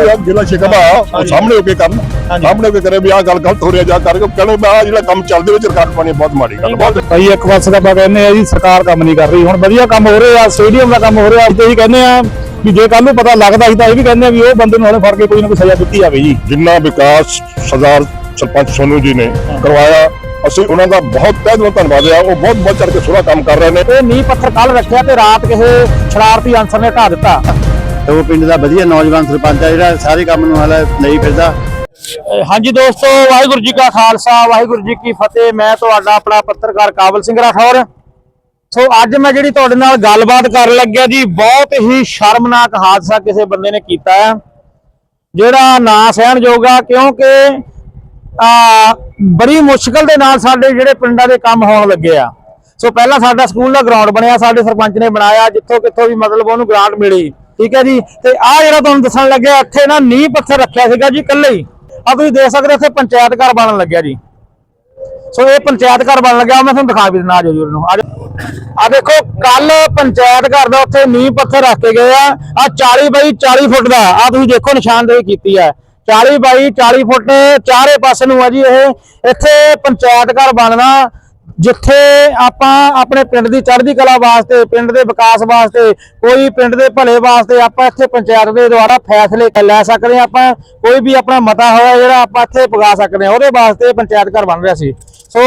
ਕੋਈ ਗਿਲਾ ਸ਼ਿਕਵਾ ਉਹ ਸਾਹਮਣੇ ਹੋ ਕੇ ਕਰਨ ਸਾਹਮਣੇ ਹੋ ਕੇ ਕਰੇ ਵੀ ਆਹ ਗੱਲ ਗਲਤ ਹੋ ਰਹੀ ਹੈ ਜਾਂ ਕਰਕੇ ਕਹਿੰਦੇ ਮੈਂ ਆਹ ਜਿਹੜਾ ਕੰਮ ਚੱਲਦੇ ਵਿੱਚ ਰਿਕਾਰਡ ਪਾਣੀ ਬਹੁਤ ਮਾੜੀ ਗੱਲ ਬਹੁਤ ਭਾਈ ਇੱਕ ਪਾਸੇ ਤਾਂ ਆਪਾਂ ਕਹਿੰਦੇ ਆ ਜੀ ਸਰਕਾਰ ਕੰਮ ਨਹੀਂ ਕਰ ਰਹੀ। ਹੁਣ ਵਧੀਆ ਕੰਮ ਹੋ ਰਿਹਾ ਸਟੇਡੀਅਮ ਦਾ ਕੰਮ ਹੋ ਰਿਹਾ ਤੇ ਹੀ ਕਹਿੰਦੇ ਆ ਵੀ ਜੇ ਕੱਲ ਨੂੰ ਪਤਾ ਲੱਗਦਾ ਸੀ ਤਾਂ ਇਹ ਵੀ ਕਹਿੰਦੇ ਆ ਵੀ ਉਹ ਬੰਦੇ ਨੂੰ ਹਲੇ ਫੜ ਕੇ ਕੋਈ ਨਾ ਕੋਈ ਸਜ਼ਾ ਦਿੱਤੀ ਜਾਵੇ ਜੀ। ਜਿੰਨਾ ਵਿਕਾਸ ਸਰਦਾਰ ਸਰਪੰਚ ਸੋਨੂ ਜੀ ਨੇ ਕਰਵਾਇਆ ਅਸੀਂ ਉਹਨਾਂ ਦਾ ਬਹੁਤ ਤਹਿ ਦਿਲੋਂ ਧੰਨਵਾਦ ਉਹ ਬਹੁਤ ਬਹੁਤ ਚੜ ਕੇ ਸੋਹਣਾ ਕੰਮ ਕਰ ਰਹੇ ਨੇ। ਇਹ ਨੀਂਹ ਪੱਥਰ ਕੱਲ ਰੱਖਿਆ ਤੇ ਰਾਤ ਕਿਸੇ ਸ਼ਰਾਰਤੀ ਅਨਸਰ ਨੇ ਢਾ ਦਿੱਤਾ। ਤੇ ਉਹ ਪਿੰਡ ਦਾ ਵਧੀਆ ਨੌਜਵਾਨ ਸਰਪੰਚ ਆ ਜਿਹੜਾ ਸਾਰੇ ਕੰਮ ਨੂੰ ਹਾਲੇ ਲਈ ਫਿਰਦਾ। ਹਾਂਜੀ ਦੋਸਤੋ, ਵਾਹਿਗੁਰੂ ਜੀ ਕਾ ਖਾਲਸਾ, ਵਾਹਿਗੁਰੂ ਜੀ ਕੀ ਫਤਿਹ। ਮੈਂ ਤੁਹਾਡਾ ਆਪਣਾ ਪੱਤਰਕਾਰ ਕਾਬਲ ਸਿੰਘ ਰਾਠੌਰ। ਸੋ ਅੱਜ ਮੈਂ ਜਿਹੜੀ ਤੁਹਾਡੇ ਨਾਲ ਗੱਲਬਾਤ ਕਰਨ ਲੱਗਿਆ ਜੀ, ਬਹੁਤ ਹੀ ਸ਼ਰਮਨਾਕ ਹਾਦਸਾ ਕਿਸੇ ਬੰਦੇ ਨੇ ਕੀਤਾ ਹੈ, ਜਿਹੜਾ ਨਾ ਸਹਿਣਯੋਗ ਆ, ਕਿਉਂਕਿ, ਆ, ਬੜੀ ਮੁਸ਼ਕਲ ਦੇ ਨਾਲ ਸਾਡੇ ਜਿਹੜੇ ਪਿੰਡਾਂ ਦੇ ਕੰਮ ਹੋਣ ਲੱਗੇ ਆ। ਸੋ ਪਹਿਲਾਂ ਸਾਡਾ ਸਕੂਲ ਦਾ ਗਰਾਊਂਡ ਬਣਿਆ, ਸਾਡੇ ਸਰਪੰਚ ਨੇ ਬਣਾਇਆ, ਜਿੱਥੋਂ ਕਿੱਥੋਂ ਵੀ ਮਤਲਬ ਉਹਨੂੰ ਗ੍ਰਾਂਟ ਮਿਲੀ। ਠੀਕ ਹੈ ਜੀ? ਤੇ ਆਹ ਜਿਹੜਾ ਤੁਹਾਨੂੰ ਦੱਸਣ ਲੱਗਿਆ, ਇੱਥੇ ਨਾ ਨੀਂਹ ਪੱਥਰ ਰੱਖਿਆ ਸੀਗਾ ਜੀ ਇਕੱਲੇ ਹੀ। ਆ ਤੁਸੀਂ ਦੇਖ ਸਕਦੇ ਹੋ, ਇੱਥੇ ਪੰਚਾਇਤ ਘਰ ਬਣਨ ਲੱਗਿਆ ਜੀ। ਸੋ ਇਹ ਪੰਚਾਇਤ ਘਰ ਬਣਨ ਲੱਗਿਆ ਮੈਂ ਤੁਹਾਨੂੰ ਦਿਖਾ ਵੀ ਦਿੰਦਾ, ਆ ਉਹਨੂੰ ਨੂੰ। ਆ ਦੇਖੋ ਕੱਲ ਪੰਚਾਇਤ ਘਰ ਦਾ ਉੱਥੇ ਨੀਂਹ ਪੱਥਰ ਰੱਖ ਕੇ ਗਏ ਆ। ਆ 40 ਬਾਈ 40 ਫੁੱਟ ਦਾ ਆ ਤੁਸੀਂ ਦੇਖੋ ਨਿਸ਼ਾਨਦੇਹੀ ਕੀਤੀ ਆ। 40 ਬਾਈ 40 ਫੁੱਟ ਚਾਰੇ ਪਾਸੇ ਨੂੰ ਆ ਜੀ ਇਹ। ਇੱਥੇ ਪੰਚਾਇਤ ਘਰ ਬਣਨਾ ਜਿੱਥੇ ਆਪਾਂ ਆਪਣੇ ਪਿੰਡ ਦੀ ਚੜ੍ਹਦੀ ਕਲਾ ਵਾਸਤੇ, ਪਿੰਡ ਦੇ ਵਿਕਾਸ ਵਾਸਤੇ, ਕੋਈ ਪਿੰਡ ਦੇ ਭਲੇ ਵਾਸਤੇ ਆਪਾਂ ਇੱਥੇ ਪੰਚਾਇਤ ਦੇ ਦੁਆਰਾ ਫੈਸਲੇ ਲੈ ਸਕਦੇ ਹਾਂ ਆਪਾਂ, ਕੋਈ ਵੀ ਆਪਣਾ ਮਤਾ ਹੋਇਆ ਜਿਹੜਾ ਆਪਾਂ ਇੱਥੇ ਪਗਾ ਸਕਦੇ ਹਾਂ, ਉਹਦੇ ਵਾਸਤੇ ਪੰਚਾਇਤ ਘਰ ਬਣ ਰਿਹਾ ਸੀ। ਸੋ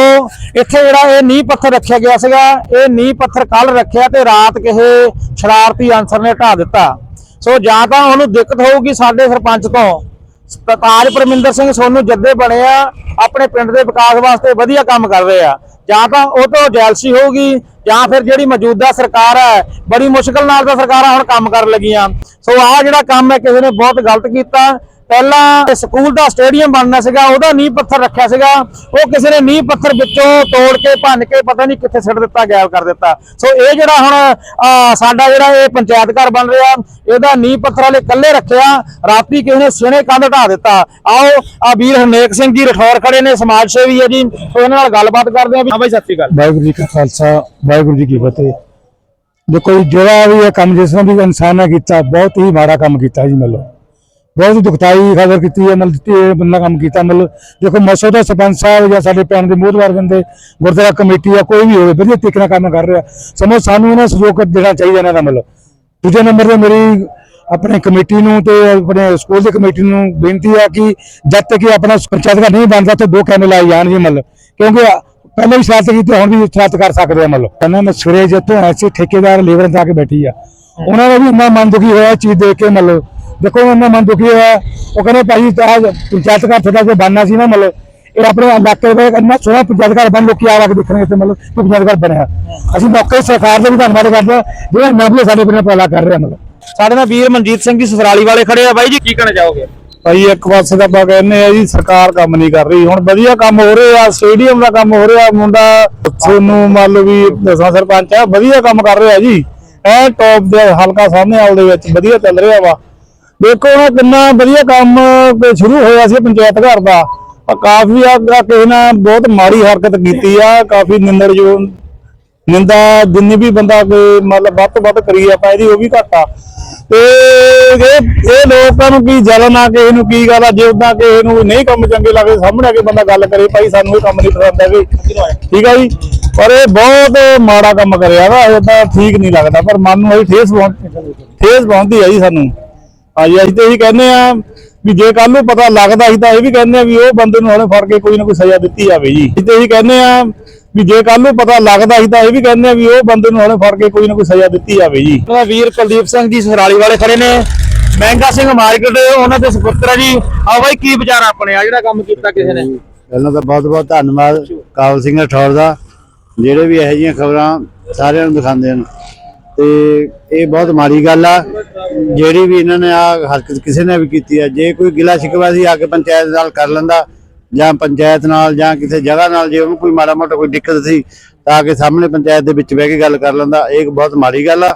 ਇੱਥੇ ਜਿਹੜਾ ਇਹ ਨੀਂਹ ਪੱਥਰ ਰੱਖਿਆ ਗਿਆ ਸੀਗਾ, ਇਹ ਨੀਂਹ ਪੱਥਰ ਕੱਲ ਰੱਖਿਆ ਤੇ ਰਾਤ ਕਿਸੇ ਸ਼ਰਾਰਤੀ ਅਨਸਰ ਨੇ ਢਾ ਦਿੱਤਾ। ਸੋ ਜਾਂ ਤਾਂ ਉਹਨੂੰ ਦਿੱਕਤ ਹੋਊਗੀ ਸਾਡੇ ਸਰਪੰਚ ਤੋਂ ਤਾਜ ਪਰਮਿੰਦਰ ਸਿੰਘ ਸੋਨੂੰ ਜੱਦੇ ਬਣੇ ਆ, ਆਪਣੇ ਪਿੰਡ ਦੇ ਵਿਕਾਸ ਵਾਸਤੇ ਵਧੀਆ ਕੰਮ ਕਰ ਰਹੇ ਆ। ਜਾਂ ਤਾਂ ਉਹ ਤੋਂ ਜੈਲਸੀ ਹੋਊਗੀ, ਜਾਂ ਫਿਰ ਜਿਹੜੀ ਮੌਜੂਦਾ ਸਰਕਾਰ ਹੈ, ਬੜੀ ਮੁਸ਼ਕਲ ਨਾਲ ਤਾਂ ਸਰਕਾਰਾਂ ਹੁਣ ਕੰਮ ਕਰਨ ਲੱਗੀਆਂ। ਸੋ ਆਹ ਜਿਹੜਾ ਕੰਮ ਹੈ, ਕਿਸੇ ਨੇ ਬਹੁਤ ਗਲਤ ਕੀਤਾ। ਪਹਿਲਾਂ ਸਕੂਲ ਦਾ ਸਟੇਡੀਅਮ ਬਣਨਾ ਸੀਗਾ ਉਹਦਾ ਨੀਂਹ ਪੱਥਰ ਰੱਖਿਆ ਸੀਗਾ। ਉਹ ਕਿਸੇ ਨੇ ਨੀਂਹ ਪੱਥਰ ਵਿੱਚੋਂ ਤੋੜ ਕੇ ਭੰਨ ਕੇ ਪਤਾ ਨਹੀਂ ਕਿੱਥੇ ਸਿੱਟ ਦਿੱਤਾ ਗਾਇਬ ਕਰ ਦਿੱਤਾ। ਸੋ ਇਹ ਜਿਹੜਾ ਹੁਣ ਸਾਡਾ ਜਿਹੜਾ ਇਹ ਪੰਚਾਇਤ ਘਰ ਬਣ ਰਿਹਾ ਇਹਦਾ ਨੀਂਹ ਪੱਥਰ ਵਾਲੇ ਕੱਲੇ ਰੱਖਿਆ ਰਾਤੀ ਕਿਸੇ ਨੇ ਸਿਣੇ ਕੰਧ ਢਾ ਦਿੱਤਾ। ਆਓ ਆ ਵੀਰ ਹਰਨੇਕ ਸਿੰਘ ਜੀ ਰਠੌਰ ਖੜੇ ਨੇ ਸਮਾਜ ਸੇਵੀ ਹੈ ਜੀ ਉਹਨਾਂ ਨਾਲ ਗੱਲਬਾਤ ਕਰਦੇ ਆ ਵੀ ਹਾਂ ਬਾਈ ਸਤਿ ਸ਼੍ਰੀ ਅਕਾਲ। ਵਾਹਿਗੁਰੂ ਜੀ ਕਾ ਖਾਲਸਾ ਵਾਹਿਗੁਰੂ ਜੀ ਕੀ ਫਤਿਹ। ਦੇਖੋ ਜੀ, ਜਿਹੜਾ ਵੀ ਇਹ ਕੰਮ ਜਿਸ ਤਰ੍ਹਾਂ ਵੀ ਇਨਸਾਨ ਨੇ ਕੀਤਾ ਬਹੁਤ ਹੀ ਮਾੜਾ ਕੰਮ ਕੀਤਾ ਜੀ ਮਤਲਬ। ਬਹੁਤ ਹੀ ਦੁਖਦਾਈ ਖਬਰ ਕੀਤੀ ਹੈ, ਮਤਲਬ ਕਿ ਇਹ ਬੰਦਾ ਕੰਮ ਕੀਤਾ, ਮਤਲਬ ਦੇਖੋ ਮਸੂਦਾ ਸਰਪੰਚ ਸਾਹਿਬ ਜਾਂ ਸਾਡੇ ਪਿੰਡ ਦੇ ਮੋਹਦਵਾਰ ਬੰਦੇ ਗੁਰਦੁਆਰਾ ਕਮੇਟੀ ਆ, ਕੋਈ ਵੀ ਹੋਵੇ, ਵਧੀਆ ਤਰੀਕੇ ਨਾਲ ਕੰਮ ਕਰ ਰਿਹਾ। ਸਮਝ ਸਾਨੂੰ ਇਹਨਾਂ ਸਹਿਯੋਗ ਦੇਣਾ ਚਾਹੀਦਾ ਇਹਨਾਂ ਦਾ ਮਤਲਬ। ਦੂਜੇ ਨੰਬਰ ਤੇ ਮੇਰੀ ਆਪਣੇ ਕਮੇਟੀ ਨੂੰ ਤੇ ਆਪਣੇ ਸਕੂਲ ਦੀ ਕਮੇਟੀ ਨੂੰ ਬੇਨਤੀ ਹੈ ਕਿ ਜਦ ਤੱਕ ਇਹ ਆਪਣਾ ਪੰਚਾਇਤ ਘਰ ਨਹੀਂ ਬਣਦਾ ਤੇ ਦੋ ਕੈਮਰੇ ਲਾਏ ਜਾਣ ਜੀ ਮਤਲਬ। ਕਿਉਂਕਿ ਪਹਿਲਾਂ ਵੀ ਸ਼ਰਾਰਤ ਕੀਤੀ, ਹੁਣ ਵੀ ਸ਼ਰਤ ਕਰ ਸਕਦੇ ਆ ਮਤਲਬ। ਕਹਿੰਦਾ ਮੈਂ ਸਵੇਰੇ ਜਿੱਥੋਂ ਐਸੇ ਠੇਕੇਦਾਰ ਲੇਬਰ ਜਾ ਕੇ ਬੈਠੀ ਆ। ਉਹਨਾਂ ਦਾ ਵੀ ਇੰਨਾ ਮਨ ਦੁਖੀ ਹੋਇਆ ਇਹ ਚੀਜ਼ ਦੇਖ ਕੇ ਮਤਲਬ। ਦੇਖੋ ਉਹਨਾਂ ਦਾ ਮਨ ਦੁਖੀ ਹੋਇਆ। ਉਹ ਕਹਿੰਦੇ ਭਾਈ ਤਾਂ ਪੰਚਾਇਤ ਘਰ ਤੁਹਾਡਾ ਕੋਈ ਬਣਨਾ ਸੀ ਨਾ ਮਤਲਬ ਇਹ ਆਪਣੇ ਇਲਾਕੇ ਦੇ ਇੰਨਾ ਸੋਹਣਾ ਪੰਚਾਇਤ ਘਰ ਬਣ ਲੋਕੀ ਆ ਕੇ ਦੇਖਣਗੇ ਤੇ ਮਤਲਬ ਕਿ ਪੰਚਾਇਤ ਘਰ ਬਣਿਆ। ਅਸੀਂ ਮੌਕੇ ਸਰਕਾਰ ਦਾ ਵੀ ਧੰਨਵਾਦ ਕਰਦੇ ਹਾਂ ਜਿਹੜਾ ਨਬਲੇ ਸਾਡੇ ਬਿਨਾਂ ਪਲਾ ਕਰ ਰਿਹਾ ਮਤਲਬ। ਸਾਡੇ ਨਾਲ ਵੀਰ ਮਨਜੀਤ ਸਿੰਘ ਜੀ ਸਸਰਾਲੀ ਵਾਲੇ ਖੜੇ ਆ। ਬਾਈ ਜੀ ਕੀ ਕਹਿਣਾ ਚਾਹੋਗੇ? ਭਾਈ ਇੱਕ ਪਾਸੇ ਤਾਂ ਆਪਾਂ ਕਹਿੰਦੇ ਆ ਜੀ ਸਰਕਾਰ ਕੰਮ ਨਹੀਂ ਕਰ ਰਹੀ। ਹੁਣ ਵਧੀਆ ਕੰਮ ਹੋ ਰਿਹਾ ਸਟੇਡੀਅਮ ਦਾ ਕੰਮ ਹੋ ਰਿਹਾ ਮੁੰਡਾ ਸੋਨੂੰ ਮੰਨ ਲਓ ਵੀ ਦਸਾਂ ਸਰਪੰਚ ਆ ਵਧੀਆ ਕੰਮ ਕਰ ਰਿਹਾ ਜੀ। ਐ ਟੌਪ ਦੇ ਹਲਕਾ ਸਾਹਮਣੇ ਆਲ ਦੇ ਵਿੱਚ ਵਧੀਆ ਚੱਲ ਰਿਹਾ ਵਾ। ਦੇਖੋ ਨਾ ਕਿੰਨਾ ਵਧੀਆ ਕੰਮ ਸ਼ੁਰੂ ਹੋਇਆ ਸੀ ਪੰਚਾਇਤ ਘਰ ਦਾ। ਆ ਕਾਫੀ ਆ ਕਿਸੇ ਨੇ ਬਹੁਤ ਮਾੜੀ ਹਰਕਤ ਕੀਤੀ ਆ, ਕਾਫੀ ਨਿੰਦੜ ਜੋ ਨਿੰਦਾ ਜਿੰਨੀ ਵੀ ਬੰਦਾ ਕੋਈ ਮਤਲਬ ਵੱਧ ਤੋਂ ਵੱਧ ਕਰੀ ਆਪਾਂ ਇਹਦੀ ਉਹ ਵੀ ਘੱਟ। ਆ ਤੇ ਇਹ ਇਹ ਲੋਕਾਂ ਨੂੰ ਕੀ ਜਲਨ ਆ ਕਿਸੇ ਨੂੰ ਕੀ ਗੱਲ ਆ, ਜੇ ਉਦਾਂ ਕਿਸੇ ਨੂੰ ਨਹੀਂ ਕੰਮ ਚੰਗੇ ਲੱਗਦੇ, ਸਾਹਮਣੇ ਆ ਕੇ ਬੰਦਾ ਗੱਲ ਕਰੇ, ਭਾਈ ਸਾਨੂੰ ਇਹ ਕੰਮ ਨਹੀਂ ਪਸੰਦ ਹੈਗੇ। ਠੀਕ ਆ ਜੀ? ਪਰ ਇਹ ਬਹੁਤ ਮਾੜਾ ਕੰਮ ਕਰਿਆ ਵਾ, ਇਹ ਤਾਂ ਠੀਕ ਨਹੀਂ ਲੱਗਦਾ, ਪਰ ਮਨ ਨੂੰ ਇਹ ਠੇਸ ਪਹੁੰਚ ਠੇਸ ਪਹੁੰਚਦੀ ਆ ਜੀ ਸਾਨੂੰ। ਹਾਂਜੀ ਅਸੀਂ ਤੇ ਇਹੀ ਕਹਿੰਦੇ ਆ ਵੀ ਜੇ ਕੱਲ ਨੂੰ ਪਤਾ ਲੱਗਦਾ ਸੀ ਤਾਂ ਇਹ ਵੀ ਕਹਿੰਦੇ ਆ ਵੀ ਉਹ ਬੰਦੇ ਨੂੰ ਹੁਣੇ ਫੜ ਕੇ ਕੋਈ ਨਾ ਕੋਈ ਸਜ਼ਾ ਦਿੱਤੀ ਜਾਵੇ ਜੀ। ਅਸੀਂ ਤੇ ਇਹੀ ਕਹਿੰਦੇ ਆ ਵੀ ਜੇ ਕੱਲ ਨੂੰ ਪਤਾ ਲੱਗਦਾ ਸੀ ਤਾਂ ਇਹ ਵੀ ਕਹਿੰਦੇ ਆ ਵੀ ਉਹ ਬੰਦੇ ਨੂੰ ਹੁਣੇ ਫੜ ਕੇ ਕੋਈ ਨਾ ਕੋਈ ਸਜ਼ਾ ਦਿੱਤੀ ਜਾਵੇ ਜੀ। ਉਹਨਾਂ ਦਾ ਵੀਰ ਕੁਲਦੀਪ ਸਿੰਘ ਜੀ ਸਸਰਾਲੀ ਵਾਲੇ ਖੜੇ ਨੇ। ਮਹਿੰਗਾ ਸਿੰਘ ਮਾਰਕੀਟ ਉਹਨਾਂ ਦੇ ਸੁਪੁੱਤਰ ਆ ਜੀ। ਆ ਬਾਈ ਕੀ ਵਿਚਾਰ ਆਪਣੇ? ਆ ਜਿਹੜਾ ਕੰਮ ਕੀਤਾ ਕਿਸੇ ਨੇ? ਪਹਿਲਾਂ ਤਾਂ ਬਹੁਤ ਬਹੁਤ ਧੰਨਵਾਦ ਕਾਬਲ ਸਿੰਘ ਠੌਰ ਦਾ ਜਿਹੜੇ ਵੀ ਇਹੋ ਜਿਹੀਆਂ ਖਬਰਾਂ ਸਾਰਿਆਂ ਨੂੰ ਦਿਖਾਉਂਦੇ ਹਨ। ਤੇ ਇਹ ਬਹੁਤ ਮਾੜੀ ਗੱਲ ਆ। ਜਿਹੜੀ ਵੀ ਇਹਨਾਂ ਨੇ ਆ ਹਰਕਤ ਕਿਸੇ ਨੇ ਵੀ ਕੀਤੀ ਆ, ਜੇ ਕੋਈ ਗਿਲਾ ਸ਼ਿਕਵਾ ਸੀ, ਆ ਕੇ ਪੰਚਾਇਤ ਨਾਲ ਕਰ ਲੈਂਦਾ ਜਾਂ ਪੰਚਾਇਤ ਨਾਲ ਜਾਂ ਕਿਸੇ ਜਗ੍ਹਾ ਨਾਲ, ਜੇ ਉਹਨੂੰ ਕੋਈ ਮਾੜਾ ਮੋਟਾ ਕੋਈ ਦਿੱਕਤ ਸੀ, ਤਾਂ ਆ ਕੇ ਸਾਹਮਣੇ ਪੰਚਾਇਤ ਦੇ ਵਿੱਚ ਬਹਿ ਕੇ ਗੱਲ ਕਰ ਲੈਂਦਾ। ਇਹ ਇੱਕ ਬਹੁਤ ਮਾੜੀ ਗੱਲ ਆ।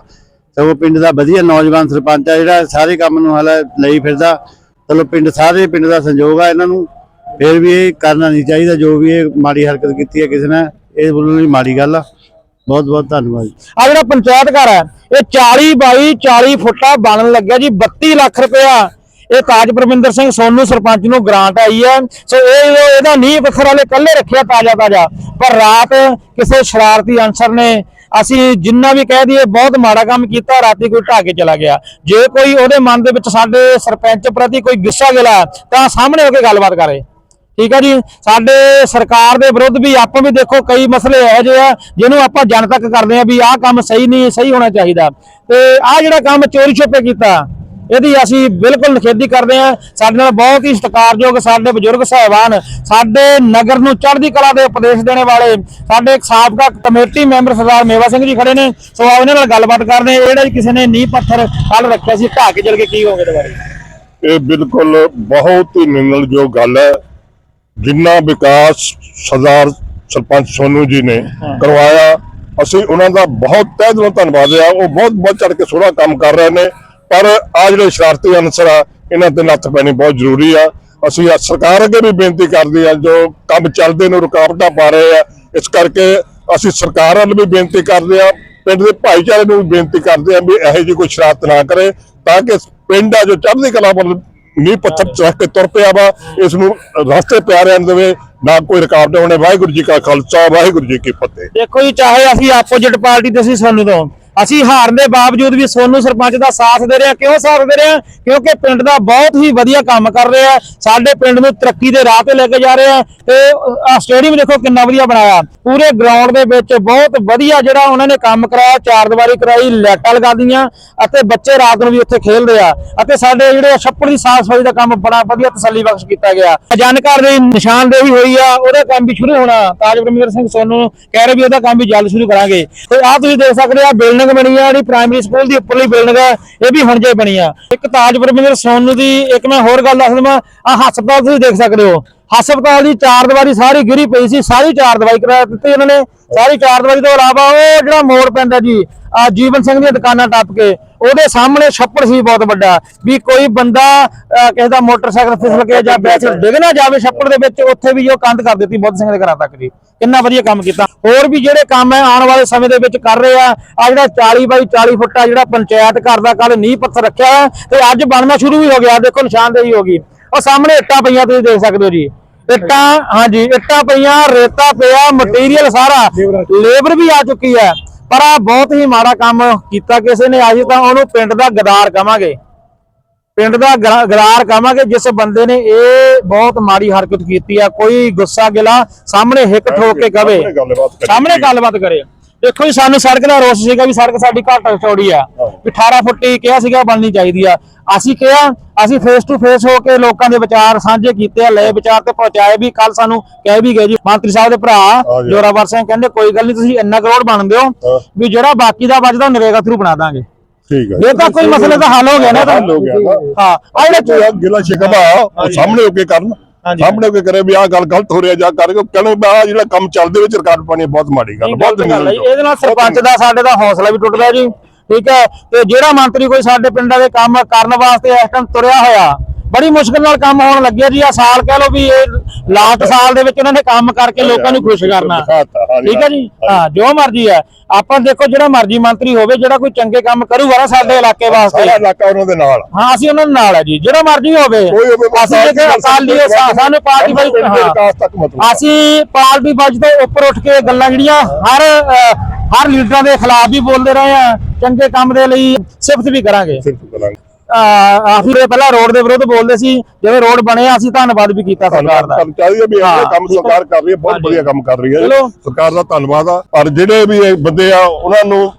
ਸਗੋਂ ਪਿੰਡ ਦਾ ਵਧੀਆ ਨੌਜਵਾਨ ਸਰਪੰਚ ਆ, ਜਿਹੜਾ ਸਾਰੇ ਕੰਮ ਨੂੰ ਹਾਲੇ ਲਈ ਫਿਰਦਾ। ਚਲੋ ਪਿੰਡ ਸਾਰੇ ਪਿੰਡ ਦਾ ਸੰਯੋਗ ਆ ਇਹਨਾਂ ਨੂੰ। ਫਿਰ ਵੀ ਇਹ ਕਰਨਾ ਨਹੀਂ ਚਾਹੀਦਾ, ਜੋ ਵੀ ਇਹ ਮਾੜੀ ਹਰਕਤ ਕੀਤੀ ਹੈ ਕਿਸੇ ਨੇ, ਇਹ ਬੋਲਣ ਲਈ ਮਾੜੀ ਗੱਲ ਆ। ਬਹੁਤ ਬਹੁਤ ਧੰਨਵਾਦ ਆ ਜਿਹੜਾ ਪੰਚਾਇਤ ਘਰ ਹੈ, ਇਹ 40 ਬਾਈ 40 ਫੁੱਟਾ ਬਣਨ ਲੱਗਿਆ ਜੀ 32 ਲੱਖ ਰੁਪਇਆ। ਇਹ ਤਾਜ ਪਰਮਿੰਦਰ ਸਿੰਘ ਸੋਨੂ ਸਰਪੰਚ ਨੂੰ ਗ੍ਰਾਂਟ ਆਈ ਹੈ। ਸੋ ਇਹ ਇਹਦਾ ਨੀਂਹ ਪੱਥਰ ਵਾਲੇ ਕੱਲੇ ਰੱਖਿਆ ਤਾਜ਼ਾ ਤਾਜ਼ਾ। ਪਰ ਰਾਤ ਕਿਸੇ ਸ਼ਰਾਰਤੀ ਅਨਸਰ ਨੇ ਅਸੀਂ ਜਿੰਨਾ ਵੀ ਕਹਿ ਦਈਏ, ਬਹੁਤ ਮਾੜਾ ਕੰਮ ਕੀਤਾ, ਰਾਤੀ ਕੋਈ ਢਾਹ ਕੇ ਚਲਾ ਗਿਆ। ਜੇ ਕੋਈ ਉਹਦੇ ਮਨ ਦੇ ਵਿੱਚ ਸਾਡੇ ਸਰਪੰਚ ਪ੍ਰਤੀ ਕੋਈ ਗੁੱਸਾ ਗਿਲਾ ਤਾਂ ਸਾਹਮਣੇ ਹੋ ਕੇ ਗੱਲਬਾਤ ਕਰੇ। ਠੀਕ ਹੈ ਜੀ? ਸਾਡੇ ਸਰਕਾਰ ਦੇ ਵਿਰੁੱਧ ਵੀ ਆਪਾਂ ਵੀ ਦੇਖੋ ਕਈ ਮਸਲੇ ਇਹੋ ਜਿਹੇ ਆ, ਜਿਹਨੂੰ ਆਪਾਂ ਜਨ ਤੱਕ ਕਰਦੇ ਆ ਵੀ ਆਹ ਕੰਮ ਸਹੀ ਨਹੀਂ, ਸਹੀ ਹੋਣਾ ਚਾਹੀਦਾ। ਤੇ ਆਹ ਜਿਹੜਾ ਕੰਮ ਚੋਰੀ ਛੁਪੇ ਕੀਤਾ, ਇਹਦੀ ਅਸੀਂ ਬਿਲਕੁਲ ਨਿਖੇਧੀ ਕਰਦੇ ਆ। ਸਾਡੇ ਨਾਲ ਬਹੁਤ ਹੀ ਸਤਿਕਾਰਯੋਗ ਸਾਡੇ ਬਜ਼ੁਰਗ ਸਾਹਿਬਾਨ, ਸਾਡੇ ਨਗਰ ਨੂੰ ਚੜ੍ਹਦੀ ਕਲਾ ਦੇ ਉਪਦੇਸ਼ ਦੇਣੇ ਵਾਲੇ, ਸਾਡੇ ਸਾਬਕਾ ਕਮੇਟੀ ਮੈਂਬਰ ਸਰਦਾਰ ਮੇਵਾ ਸਿੰਘ ਜੀ ਖੜੇ ਨੇ। ਸੋ ਆਓ ਇਹਨਾਂ ਨਾਲ ਗੱਲਬਾਤ ਕਰਦੇ ਆ ਜਿਹੜਾ ਜੀ ਕਿਸੇ ਨੇ ਨੀਂਹ ਪੱਥਰ ਕੱਲ ਰੱਖਿਆ ਸੀ, ਢਾਹ ਕੇ ਚਲ ਕੇ ਕੀ ਹੋਗੇ ਦੁਬਾਰੇ ਇਹ ਬਿਲਕੁਲ ਬਹੁਤ ਹੀ ਨਿੰਦਣਯੋਗ ਗੱਲ ਹੈ। ਜਿੰਨਾ ਵਿਕਾਸ ਸਰਦਾਰ ਸਰਪੰਚ ਸੋਨੂ ਜੀ ਨੇ ਕਰਵਾਇਆ ਅਸੀਂ ਉਹਨਾਂ ਦਾ ਬਹੁਤ ਤਹਿ ਦਿਲੋਂ ਧੰਨਵਾਦ ਆ। ਉਹ ਬਹੁਤ ਬਹੁਤ ਚੜ ਕੇ ਸੋਹਣਾ ਕੰਮ ਕਰ ਰਹੇ ਨੇ। ਪਰ ਆ ਜਿਹੜੇ ਸ਼ਰਾਰਤੀ ਅਨਸਰ ਆ ਇਹਨਾਂ ਤੇ ਨੱਥ ਪੈਣੀ ਬਹੁਤ ਜ਼ਰੂਰੀ ਆ। ਅਸੀਂ ਸਰਕਾਰ ਅੱਗੇ ਵੀ ਬੇਨਤੀ ਕਰਦੇ ਆ ਜੋ ਕੰਮ ਚੱਲਦੇ ਨੂੰ ਰੁਕਾਵਟਾਂ ਪਾ ਰਹੇ ਆ ਇਸ ਕਰਕੇ ਅਸੀਂ ਸਰਕਾਰ ਵੱਲ ਵੀ ਬੇਨਤੀ ਕਰਦੇ ਆ ਪਿੰਡ ਦੇ ਭਾਈਚਾਰੇ ਨੂੰ ਵੀ ਬੇਨਤੀ ਕਰਦੇ ਆ ਵੀ ਇਹੋ ਜਿਹੀ ਕੋਈ ਸ਼ਰਾਰਤ ਨਾ ਕਰੇ ਤਾਂ ਕਿ ਪਿੰਡ ਆ ਜੋ ਚੜ੍ਹਦੀ ਕਲਾ ਵੱਲ ਨੀਂਹ ਪੱਥਰ ਚੱਕ ਕੇ ਤੁਰ ਪਿਆ ਵਾ, ਇਸ ਨੂੰ ਰਸਤੇ ਪਿਆ ਰਹਿਣ ਦੇਵੇ, ਨਾ ਕੋਈ ਰੁਕਾਵਟ ਹੋਣੇ ਵਾਹਿਗੁਰੂ ਜੀ ਕਾ ਖਾਲਸਾ, ਵਾਹਿਗੁਰੂ ਜੀ ਕੀ ਫਤਿਹ। ਦੇਖੋ ਜੀ, ਚਾਹੇ ਅਸੀਂ ਆਪੋਜੀਟ ਪਾਰਟੀ ਦੇ ਸੀ ਸਾਨੂੰ ਤੋਂ ਅਸੀਂ ਹਾਰਨ ਦੇ ਬਾਵਜੂਦ ਵੀ ਸੋਨੂ ਸਰਪੰਚ ਦਾ ਸਾਥ ਦੇ ਰਹੇ ਹਾਂ। ਕਿਉਂ ਸਾਥ ਦੇ ਰਹੇ ਹਾਂ? ਕਿਉਂਕਿ ਪਿੰਡ ਦਾ ਬਹੁਤ ਹੀ ਵਧੀਆ ਕੰਮ ਕਰ ਰਿਹਾ ਸਾਡੇ ਪਿੰਡ ਨੂੰ ਤਰੱਕੀ ਦੇ ਰਾਹ ਤੇ ਲੈ ਕੇ ਜਾ ਰਹੇ ਆ ਤੇ ਆ ਸਟੇਡੀਅਮ ਦੇਖੋ ਕਿੰਨਾ ਵਧੀਆ ਬਣਾਇਆ। ਪੂਰੇ ਗਰਾਊਂਡ ਦੇ ਵਿੱਚ ਬਹੁਤ ਵਧੀਆ ਜਿਹੜਾ ਉਹਨਾਂ ਨੇ ਕੰਮ ਕਰਾਇਆ, ਚਾਰ ਦੀਵਾਰੀ ਕਰਾਈ, ਲਾਈਟਾਂ ਲਗਾ ਦੀਆਂ ਅਤੇ ਬੱਚੇ ਰਾਤ ਨੂੰ ਵੀ ਉੱਥੇ ਖੇਡਦੇ ਆ। ਅਤੇ ਸਾਡੇ ਜਿਹੜੇ ਛੱਪੜ ਦੀ ਸਾਫ਼ ਸਫ਼ਾਈ ਦਾ ਕੰਮ ਬੜਾ ਵਧੀਆ ਤਸੱਲੀ ਬਖਸ਼ ਕੀਤਾ ਗਿਆ। ਜਾਣਕਾਰ ਦੀ ਨਿਸ਼ਾਨਦੇਹੀ ਹੋਈ ਆ, ਉਹਦਾ ਕੰਮ ਵੀ ਸ਼ੁਰੂ ਹੋਣਾ। ਤਾਜ ਪਰਮਿੰਦਰ ਸਿੰਘ ਸੋਨੂ ਕਹਿ ਰਹੇ ਵੀ ਉਹਦਾ ਕੰਮ ਵੀ ਜਲਦ ਸ਼ੁਰੂ ਕਰਾਂਗੇ। ਤੇ ਆਹ ਤੁਸੀਂ ਦੇਖ ਸਕਦੇ ਆ, ਬਿਲਡਿੰਗ ਬਣੀ ਆ, ਜਿਹੜੀ ਪ੍ਰਾਇਮਰੀ ਸਕੂਲ ਦੀ ਉੱਪਰਲੀ ਬਿਲਡਿੰਗ ਆ, ਇਹ ਵੀ ਹੁਣ ਜੇ ਬਣੀ ਆ। ਇੱਕ ਤਾਜ ਪਰਮਿੰਦਰ ਸੋਨੂ ਦੀ, ਇੱਕ ਮੈਂ ਹੋਰ ਗੱਲ ਦੱਸ ਦਵਾਂ ਆ ਹਸਪਤਾਲ ਤੁਸੀਂ ਦੇਖ ਸਕਦੇ ਹੋ। ਹਸਪਤਾਲ ਦੀ ਚਾਰ ਦੀਵਾਰੀ ਸਾਰੀ ਗਿਰੀ ਪਈ ਸੀ, ਸਾਰੀ ਚਾਰ ਦੀਵਾਰੀ ਕਰਾ ਦਿੱਤੀ ਇਹਨਾਂ ਨੇ। ਸਾਰੀ ਚਾਰ ਦੀਵਾਰੀ ਤੋਂ ਇਲਾਵਾ ਉਹ ਜਿਹੜਾ ਮੋੜ ਪੈਂਦਾ ਜੀ ਆ ਜੀਵਨ ਸਿੰਘ ਦੀਆਂ ਦੁਕਾਨਾਂ ਟੱਪ ਕੇ ਉਹਦੇ ਸਾਹਮਣੇ ਛੱਪੜ ਸੀ ਬਹੁਤ ਵੱਡਾ ਵੀ ਕੋਈ ਬੰਦਾ ਕਿਸੇ ਦਾ ਮੋਟਰਸਾਈਕਲ ਫਿਸਲ ਕੇ ਜਾਂ ਵੈਸੇ ਡਿੱਗ ਨਾ ਜਾਵੇ ਛੱਪੜ ਦੇ ਵਿੱਚ ਉੱਥੇ ਵੀ ਉਹ ਕੰਧ ਕਰ ਦਿੱਤੀ ਬੁੱਧ ਸਿੰਘ ਦੇ ਘਰਾਂ ਤੱਕ ਜੀ। ਕਿੰਨਾ ਵਧੀਆ ਕੰਮ ਕੀਤਾ। ਹੋਰ ਵੀ ਜਿਹੜੇ ਕੰਮ ਹੈ ਆਉਣ ਵਾਲੇ ਸਮੇਂ ਦੇ ਵਿੱਚ ਕਰ ਰਹੇ ਆ। ਆ ਜਿਹੜਾ 40 ਬਾਈ 40 ਫੁੱਟਾ ਜਿਹੜਾ ਪੰਚਾਇਤ ਘਰ ਦਾ ਕੱਲ ਨੀਂਹ ਪੱਥਰ ਰੱਖਿਆ ਹੈ ਤੇ ਅੱਜ ਬਣਨਾ ਸ਼ੁਰੂ ਵੀ ਹੋ ਗਿਆ। ਦੇਖੋ ਨਿਸ਼ਾਨਦੇਹੀ ਹੋ ਗਈ। ਉਹ ਸਾਹਮਣੇ ਇੱਟਾਂ ਪਈਆਂ ਤੁਸੀਂ ਦੇਖ ਸਕਦੇ ਹੋ ਜੀ। ਇੱਟਾਂ ਹਾਂਜੀ ਇੱਟਾਂ ਪਈਆਂ ਰੇਤਾ ਪਿਆ ਮਟੀਰੀਅਲ ਸਾਰਾ। ਲੇਬਰ ਵੀ ਆ ਚੁੱਕੀ ਹੈ। ਪਰ ਆ ਬਹੁਤ ਹੀ ਮਾੜਾ ਕੰਮ ਕੀਤਾ ਕਿਸੇ ਨੇ। ਅੱਜ ਤਾਂ ਉਹਨੂੰ ਪਿੰਡ ਦਾ ਗਦਾਰ ਕਵਾਂਗੇ ਪਿੰਡ ਦਾ ਗਰਾਰ ਕਹਾਂਗੇ ਜਿਸ ਬੰਦੇ ਨੇ ਇਹ ਬਹੁਤ ਮਾੜੀ ਹਰਕਤ ਕੀਤੀ ਆ। ਕੋਈ ਗੁੱਸਾ ਗਿਲਾ ਸਾਹਮਣੇ ਹਿੱਕ ਠੋਕ ਕੇ ਕਵੇ। ਸਾਹਮਣੇ ਗੱਲਬਾਤ ਕਰੀ। ਦੇਖੋ ਜੀ ਸਾਨੂੰ ਸੜਕ ਦਾ ਰੋਸ ਸੀਗਾ ਵੀ ਸੜਕ ਸਾਡੀ ਘੱਟ ਚੌੜੀ ਆ। ਵੀ 18 ਫੁੱਟ ਹੀ ਕਿਹਾ ਸੀਗਾ ਬਣਨੀ ਚਾਹੀਦੀ ਆ। ਅਸੀਂ ਕਿਹਾ ਅਸੀਂ ਫੇਸ ਟੂ ਫੇਸ ਹੋ ਕੇ ਲੋਕਾਂ ਦੇ ਵਿਚਾਰ ਸਾਂਝੇ ਕੀਤੇ ਆ ਲਏ ਵਿਚਾਰ ਤੇ ਪਹੁੰਚਾਏ ਵੀ ਕੱਲ ਸਾਨੂੰ ਕਹਿ ਵੀ ਗਏ ਜੀ ਮੰਤਰੀ ਸਾਹਿਬ ਦੇ ਭਰਾ। ਜੋਰਾਵਰ ਸਿੰਘ ਕਹਿੰਦੇ ਕੋਈ ਗੱਲ ਨਹੀਂ ਤੁਸੀਂ ਇੰਨਾ ਕਰੋੜ ਬਣ ਦਿਓ ਹਾਂ। ਵੀ ਜਿਹੜਾ ਬਾਕੀ ਦਾ ਬਚਦਾ ਨਰੇਗਾ ਥਰੂ ਬਣਾ ਦਾਂਗੇ। ਠੀਕ ਹੈ ਇਹ ਤਾਂ ਕੋਈ ਮਸਲੇ ਦਾ ਹੱਲ ਹੋ ਗਿਆ ਨਾ ਤਾਂ। ਹੱਲ ਹੋ ਗਿਆ ਨਾ। ਹਾਂ ਆ ਜਿਹੜੇ ਗਿਲਾ ਸ਼ਿਕਵਾ ਉਹ ਸਾਹਮਣੇ ਹੋ ਕੇ ਕਰਨ। ਸਾਹਮਣੇ ਹੋ ਕੇ ਕਰੇ ਵੀ ਆਹ ਗੱਲ ਗਲਤ ਹੋ ਰਹੀ ਜਾਂ ਕਰਕੇ ਕਹਿੰਦੇ ਆਹ ਜਿਹੜਾ ਕੰਮ ਚੱਲਦੇ ਵਿੱਚ ਰਿਕਾਰਡ ਪਾਣੀ ਬਹੁਤ ਮਾੜੀ ਗੱਲ ਬਹੁਤ। ਇਹਦੇ ਨਾਲ ਸਰਪੰਚ ਦਾ ਸਾਡੇ ਦਾ ਹੌਸਲਾ ਵੀ ਟੁੱਟਦਾ ਜੀ ਠੀਕ ਹੈ ਤੇ ਜਿਹੜਾ ਮੰਤਰੀ ਕੋਈ ਸਾਡੇ ਪਿੰਡਾਂ ਦੇ ਕੰਮ ਕਰਨ ਵਾਸਤੇ ਇਸ ਟਾਈਮ ਤੁਰਿਆ ਹੋਇਆ ਬੜੀ ਮੁਸ਼ਕਲ ਨਾਲ ਕੰਮ ਹੋਣ ਲੱਗਿਆ ਜੀ ਆ ਸਾਲ ਕਹਿ ਲਓ ਵੀ ਇਹ ਲਾਸਟ ਸਾਲ ਦੇ ਵਿੱਚ ਉਹਨਾਂ ਨੇ ਕੰਮ ਕਰਕੇ ਲੋਕਾਂ ਨੂੰ ਖੁਸ਼ ਕਰਨਾ। ਠੀਕ ਹੈ ਜੀ? ਹਾਂ ਜੋ ਮਰਜ਼ੀ ਹੈ। ਆਪਾਂ ਦੇਖੋ ਜਿਹੜਾ ਮਰਜ਼ੀ ਮੰਤਰੀ ਹੋਵੇ ਜਿਹੜਾ ਕੋਈ ਚੰਗੇ ਕੰਮ ਕਰੂਗਾ ਨਾ ਸਾਡੇ ਇਲਾਕੇ ਵਾਸਤੇ। ਸਾਰਾ ਇਲਾਕਾ ਉਹਨਾਂ ਦੇ ਨਾਲ। ਹਾਂ ਅਸੀਂ ਉਹਨਾਂ ਦੇ ਨਾਲ ਹੈ ਜੀ। ਜਿਹੜਾ ਮਰਜ਼ੀ ਹੋਵੇ। ਅਸੀਂ ਦੇਖੇ ਅਕਾਲੀ ਸਾਨੂੰ ਪਾਰਟੀ ਮਤਲਬ। ਅਸੀਂ ਪਾਰਟੀ ਬਾਜ ਤੋਂ ਉੱਪਰ ਉੱਠ ਕੇ ਗੱਲਾਂ ਜਿਹੜੀਆਂ ਹਰ ਹਰ ਲੀਡਰਾਂ ਦੇ ਖਿਲਾਫ ਵੀ ਬੋਲਦੇ ਰਹੇ ਆ ਚੰਗੇ ਕੰਮ ਦੇ ਲਈ ਸਿਫਤ ਵੀ ਕਰਾਂਗੇ। ਆਖੀ ਦੇ ਪਹਿਲਾਂ ਰੋਡ ਦੇ ਵਿਰੁੱਧ ਬੋਲਦੇ ਸੀ ਜਦੋਂ ਰੋਡ ਬਣਿਆ ਅਸੀਂ ਧੰਨਵਾਦ ਵੀ ਕੀਤਾ ਸਰਕਾਰ ਦਾ ਕੰਮ ਚਾਹੀਦਾ ਵੀ ਇਹ। ਕੰਮ ਸਰਕਾਰ ਕਰ ਰਹੀ ਹੈ ਬਹੁਤ। ਵਧੀਆ ਕੰਮ ਕਰ ਰਹੀ ਹੈ। ਸਰਕਾਰ ਦਾ ਧੰਨਵਾਦ ਆ ਪਰ ਜਿਹੜੇ ਵੀ ਬੰਦੇ ਆ ਉਹਨਾਂ ਨੂੰ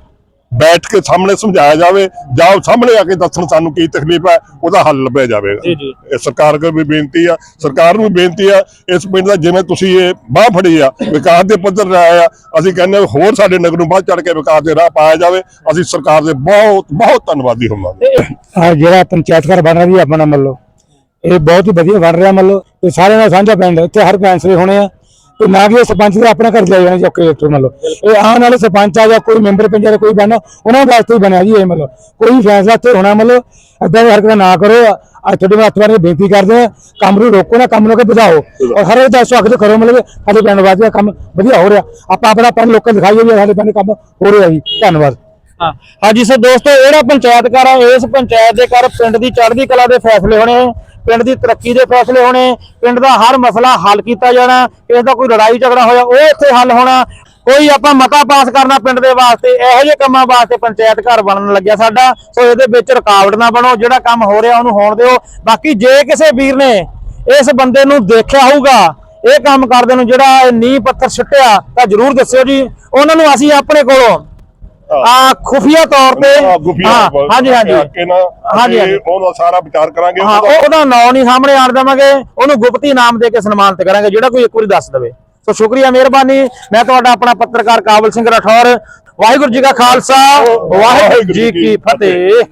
ਬੈਠ ਕੇ ਸਾਹਮਣੇ ਸਮਝਾਇਆ ਜਾਵੇ ਜਾਂ ਉਹ ਸਾਹਮਣੇ ਆ ਕੇ ਦੱਸਣ ਸਾਨੂੰ ਕੀ ਤਕਲੀਫ ਹੈ ਉਹਦਾ ਹੱਲ ਲੱਭਿਆ ਜਾਵੇਗਾ ਜੀ, ਜੀ। ਇਹ ਸਰਕਾਰ ਕੋਲ ਵੀ ਬੇਨਤੀ ਆ ਸਰਕਾਰ ਨੂੰ ਬੇਨਤੀ ਆ ਇਸ ਪਿੰਡ ਦਾ ਜਿਵੇਂ ਤੁਸੀਂ ਇਹ ਬਾਹ ਫੜੀ ਆ ਵਿਕਾਸ ਦੇ ਪੱਧਰ ਰਾਹ ਆ ਅਸੀਂ ਕਹਿੰਦੇ ਹਾਂ ਹੋਰ ਸਾਡੇ ਨਗਰ ਨੂੰ ਵੱਧ ਚੜ ਕੇ ਵਿਕਾਸ ਦੇ ਰਾਹ ਪਾਇਆ ਜਾਵੇ ਅਸੀਂ ਸਰਕਾਰ ਦੇ ਬਹੁਤ ਬਹੁਤ ਧੰਨਵਾਦੀ ਹੋਵਾਂਗੇ ਆ ਜਿਹੜਾ ਪੰਚਾਇਤ ਘਰ ਬਣ ਰਿਹਾ ਜੀ ਆਪਣਾ ਮੰਨ ਲਓ ਇਹ ਬਹੁਤ ਹੀ ਵਧੀਆ ਬਣ ਰਿਹਾ ਮੰਨ ਲਓ ਤੇ ਸਾਰਿਆਂ ਨਾਲ ਸਾਂਝਾ ਪਿੰਡ ਇੱਥੇ ਹਰ ਫੈਸਲੇ ਹੋਣੇ ਆ ਤੇ ਨਾ ਕਿ ਸਰਪੰਚ ਦਾ ਆਪਣਾ ਘਰ ਲੈ ਜਾਣਾ ਚੁੱਕ ਕੇ ਇੱਥੋਂ ਮੰਨ ਇਹ ਆਉਣ ਵਾਲੇ ਸਰਪੰਚ ਆ ਜਾਂ ਕੋਈ ਮੈਂਬਰ ਪੰਚਾਇਤ ਦਾ ਕੋਈ ਬਣਨਾ ਉਹਨਾਂ ਵਾਸਤੇ ਹੀ ਬਣਿਆ ਜੀ ਇਹ ਮੰਨ ਕੋਈ ਫੈਸਲਾ ਇੱਥੇ ਹੋਣਾ ਮਤਲਬ ਲਓ ਦੀ ਹਰਕਤਾਂ ਨਾ ਕਰੋ ਅੱਜ ਤੁਹਾਡੇ ਹੱਥ ਵਾਰੇ ਬੇਨਤੀ ਕਰਦੇ ਆ, ਕੰਮ ਨੂੰ ਰੋਕੋ ਨਾ, ਕੰਮ ਨੂੰ ਕੇ ਵਧਾਓ। ਔਰ ਹਰ ਇੱਕ ਦਾ ਸਵਾਗਤ ਕਰੋ ਮਤਲਬ ਕਿ ਸਾਡੇ ਪਿੰਡ ਵਾਸਤੇ ਕੰਮ ਵਧੀਆ ਹੋ ਰਿਹਾ। ਆਪਾਂ ਆਪਣਾ ਪਿੰਡ ਲੋਕਾਂ ਦਿਖਾਈਏ ਵੀ ਸਾਡੇ ਪਿੰਡ ਕੰਮ ਹੋ ਰਿਹਾ ਜੀ। ਧੰਨਵਾਦ। ਹਾਂ। ਹਾਂਜੀ ਸੋ ਦੋਸਤੋ ਜਿਹੜਾ ਪੰਚਾਇਤ ਘਰ ਆ, ਇਸ ਪੰਚਾਇਤ ਦੇ ਘਰ ਪਿੰਡ ਦੀ ਚੜ੍ਹਦੀ ਕਲਾ ਦੇ ਫੈਸਲੇ ਹੋਣੇ ਪਿੰਡ ਦੀ ਤਰੱਕੀ ਦੇ ਫੈਸਲੇ ਹੋਣੇ, ਪਿੰਡ ਦਾ ਹਰ ਮਸਲਾ ਹੱਲ ਕੀਤਾ ਜਾਣਾ, ਕਿਸੇ ਦਾ ਕੋਈ ਲੜਾਈ ਝਗੜਾ ਹੋਇਆ, ਉਹ ਇੱਥੇ ਹੱਲ ਹੋਣਾ। ਕੋਈ ਆਪਾਂ ਮਤਾ ਪਾਸ ਕਰਨਾ ਪਿੰਡ ਦੇ ਵਾਸਤੇ, ਇਹੋ ਜਿਹੇ ਕੰਮਾਂ ਵਾਸਤੇ ਪੰਚਾਇਤ ਘਰ ਬਣਨ ਲੱਗਿਆ ਸਾਡਾ। ਸੋ ਇਹਦੇ ਵਿੱਚ ਰੁਕਾਵਟ ਨਾ ਬਣੋ, ਜਿਹੜਾ ਕੰਮ ਹੋ ਰਿਹਾ ਉਹਨੂੰ ਹੋਣ ਦਿਓ। ਬਾਕੀ ਜੇ ਕਿਸੇ ਵੀਰ ਨੇ ਇਸ ਬੰਦੇ ਨੂੰ ਦੇਖਿਆ ਹੋਊਗਾ, ਇਹ ਕੰਮ ਕਰਦੇ ਨੂੰ ਜਿਹੜਾ ਨੀਂਹ ਪੱਥਰ ਛੱਟਿਆ ਤਾਂ ਜਰੂਰ ਦੱਸਿਓ ਜੀ। ਉਹਨਾਂ ਨੂੰ ਅਸੀਂ ਆਪਣੇ ਕੋਲੋਂ ਆ ਖੁਫੀਆ ਤੌਰ ਤੇ ਹਾਂ ਹਾਂਜੀ ਹਾਂਜੀ। ਹਾਂਜੀ। ਉਹਦਾ ਸਾਰਾ ਵਿਚਾਰ ਕਰਾਂਗੇ ਹਾਂ ਉਹਦਾ- ਉਹ- ਉਹਦਾ ਨਾਂ ਨਹੀਂ ਸਾਹਮਣੇ ਆਣ ਦੇਵਾਂਗੇ ਉਹਨੂੰ ਗੁਪਤੀ ਨਾਮ ਦੇ ਕੇ ਸਨਮਾਨਿਤ ਕਰਾਂਗੇ ਜਿਹੜਾ ਕੋਈ ਇੱਕ ਵਾਰੀ ਦੱਸ ਦੇਵੇ। ਸੋ ਸ਼ੁਕਰੀਆ ਮਿਹਰਬਾਨੀ। ਮੈਂ ਤੁਹਾਡਾ ਆਪਣਾ ਪੱਤਰਕਾਰ ਕਾਬਲ ਸਿੰਘ ਰਾਠੌਰ। ਵਾਹਿਗੁਰੂ ਜੀ ਕਾ ਖਾਲਸਾ ਵਾਹਿਗੁਰੂ ਜੀ ਕੀ ਫਤਿਹ।